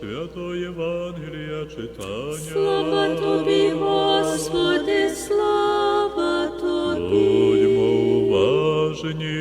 Святого Євангелія читання. Слава тобі, Господи, слава тобі. Будьмо уважні.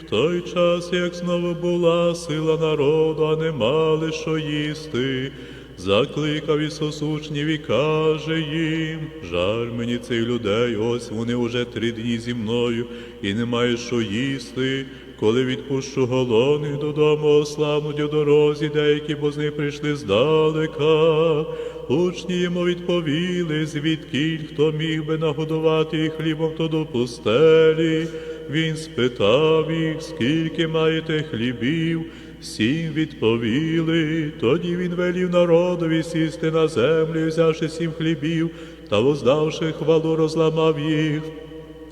В той час, як знову була сила народу, а не мали що їсти. Закликав Ісус учнів і каже їм, жаль мені цих людей, ось вони уже три дні зі мною і не мають що їсти. Коли відпущу голодних додому, ослабнуть у дорозі, деякі бо з них прийшли здалека. Учні йому відповіли, звідкіль хто міг би нагодувати їх хлібом, то до пустелі. Він спитав їх, скільки маєте хлібів, сім відповіли. Тоді він велів народові сісти на землю, взявши сім хлібів, та воздавши хвалу, розламав їх.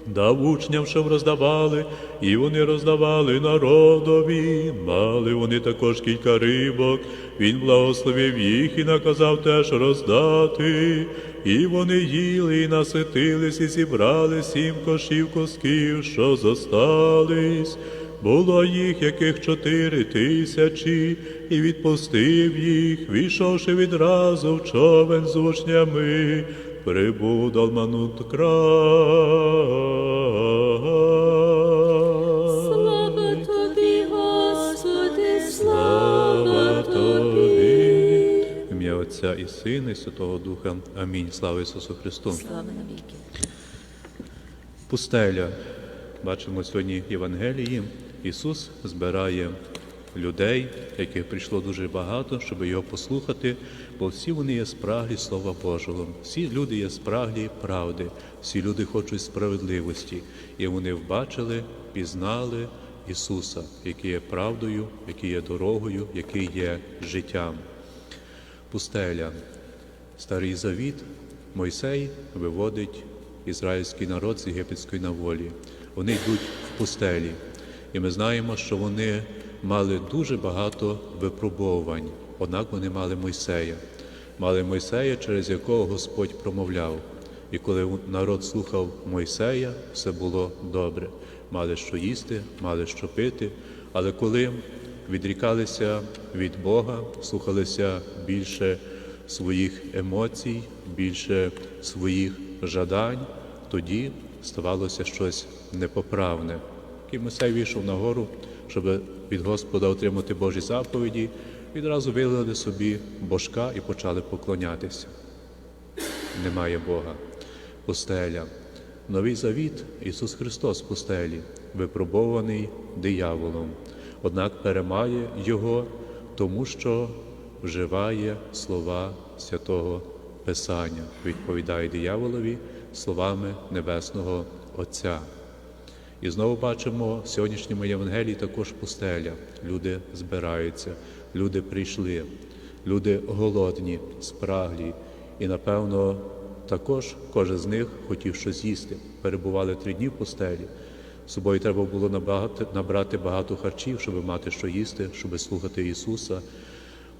Дав учням, щоб роздавали, і вони роздавали народові. Мали вони також кілька рибок. Він благословив їх і наказав теж роздати. І вони їли, і наситились, і зібрали сім кошів косків, що зостались. Було їх яких чотири тисячі, і відпустив їх, війшовши відразу в човен з учнями, прибув до край. Слава тобі, Господи, слава тобі. Ім'я Отця і Сина, і Святого Духа. Амінь. Слава Ісусу Христу. Слава навіки. Пустеля. Бачимо сьогодні в Євангелії. Ісус збирає людей, яких прийшло дуже багато, щоб його послухати, бо всі вони є спраглі Слова Божого. Всі люди є спраглі правди, всі люди хочуть справедливості. І вони вбачили, пізнали Ісуса, який є правдою, який є дорогою, який є життям. Пустеля. Старий Завіт Мойсей виводить ізраїльський народ з єгипетської наволі. Вони йдуть в пустелі. І ми знаємо, що вони мали дуже багато випробовувань, однак вони мали Мойсея. Мали Мойсея, через якого Господь промовляв. І коли народ слухав Мойсея, все було добре. Мали що їсти, мали що пити. Але коли відрікалися від Бога, слухалися більше своїх емоцій, більше своїх жадань, тоді ставалося щось непоправне. І Мойсей вийшов на гору, щоб від Господа отримати Божі заповіді, відразу вилили собі божка і почали поклонятися. Немає Бога. Пустеля. Новий завіт Ісус Христос в пустелі, випробований дияволом, однак перемає Його, тому що вживає слова святого Писання, відповідає дияволові словами Небесного Отця. І знову бачимо в сьогоднішньому Євангелії також пустеля. Люди збираються, люди прийшли, люди голодні, спраглі. І, напевно, також кожен з них хотів щось їсти. Перебували три дні в пустелі. З собою треба було набагато, набрати багато харчів, щоб мати що їсти, щоб слухати Ісуса.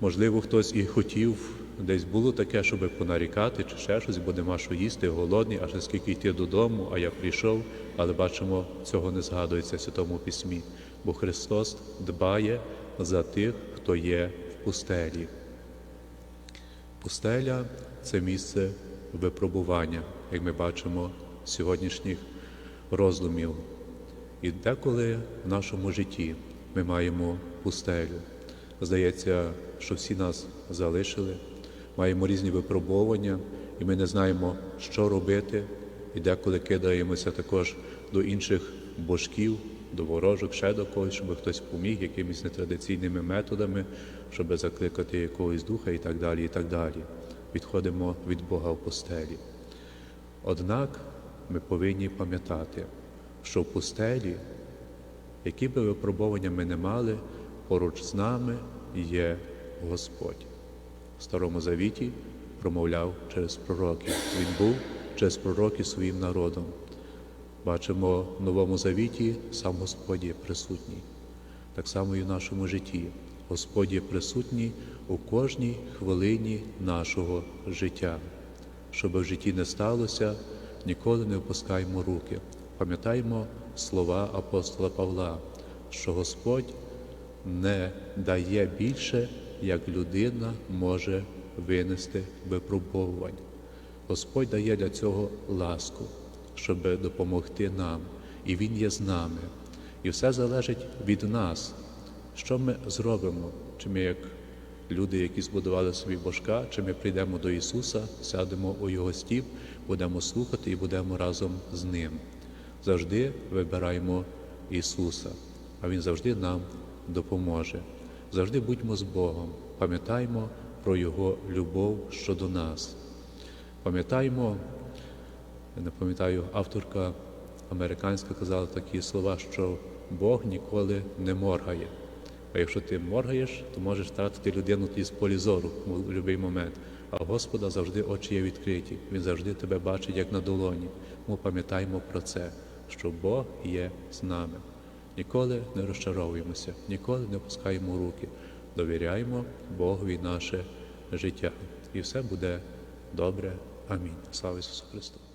Можливо, хтось і хотів, десь було таке, щоб понарікати чи ще щось, бо нема що їсти, голодний, аж наскільки йти додому, а я прийшов, але бачимо, цього не згадується в Святому Письмі, бо Христос дбає за тих, хто є в пустелі. Пустеля це місце випробування, як ми бачимо з сьогоднішніх роздумів. І деколи в нашому житті ми маємо пустелю. Здається, що всі нас залишили, маємо різні випробування, і ми не знаємо, що робити, і деколи кидаємося також до інших божків, до ворожок, ще до когось, щоб хтось поміг якимись нетрадиційними методами, щоб закликати якогось духа і так далі. і так далі. Відходимо від Бога в постелі. Однак ми повинні пам'ятати, що в пустелі, які би випробування ми не мали, поруч з нами є Господь. В Старому Завіті промовляв через пророків. Він був через пророків своїм народом. Бачимо в Новому Завіті сам Господь є присутній. Так само і в нашому житті. Господь є присутній у кожній хвилині нашого життя. Щоб в житті не сталося, ніколи не опускаємо руки. Пам'ятаємо слова апостола Павла, що Господь не дає більше, як людина може винести випробовувань. Господь дає для цього ласку, щоб допомогти нам, і Він є з нами. І все залежить від нас, що ми зробимо, чи ми як люди, які збудували собі божка, чи ми прийдемо до Ісуса, сядемо у Його стіп, будемо слухати і будемо разом з Ним. Завжди вибираємо Ісуса, а Він завжди нам допоможе. Завжди будьмо з Богом, пам'ятаймо про Його любов щодо нас. Пам'ятаємо, я не пам'ятаю, авторка американська казала такі слова, що Бог ніколи не моргає. А якщо ти моргаєш, то можеш втратити людину з полі зору у будь-який момент. А Господа завжди очі є відкриті. Він завжди тебе бачить, як на долоні. Ми пам'ятаємо про це, що Бог є з нами. Ніколи не розчаровуємося, ніколи не опускаємо руки. Довіряємо Богові наше життя. І все буде добре. Амінь. Слава Ісусу Христу!